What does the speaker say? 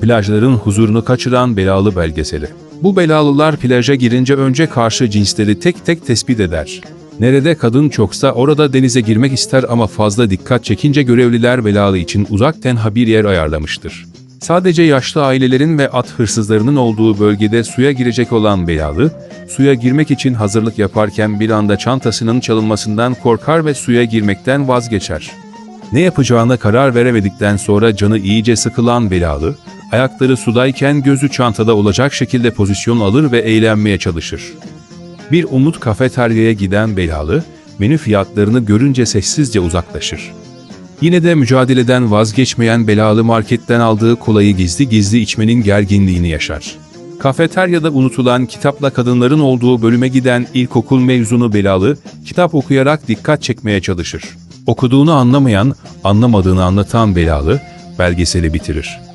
Plajların huzurunu kaçıran belalı belgeseli. Bu belalılar plaja girince önce karşı cinsleri tek tek tespit eder. Nerede kadın çoksa orada denize girmek ister ama fazla dikkat çekince görevliler belalı için uzak tenha bir yer ayarlamıştır. Sadece yaşlı ailelerin ve at hırsızlarının olduğu bölgede suya girecek olan belalı, suya girmek için hazırlık yaparken bir anda çantasının çalınmasından korkar ve suya girmekten vazgeçer. Ne yapacağına karar veremedikten sonra canı iyice sıkılan belalı, ayakları sudayken gözü çantada olacak şekilde pozisyon alır ve eğlenmeye çalışır. Bir umut kafeteryaya giden belalı, menü fiyatlarını görünce sessizce uzaklaşır. Yine de mücadeleden vazgeçmeyen belalı marketten aldığı kolayı gizli gizli içmenin gerginliğini yaşar. Kafeteryada unutulan kitapla kadınların olduğu bölüme giden ilkokul mezunu belalı, kitap okuyarak dikkat çekmeye çalışır. Okuduğunu anlamayan, anlamadığını anlatan belalı, belgeseli bitirir.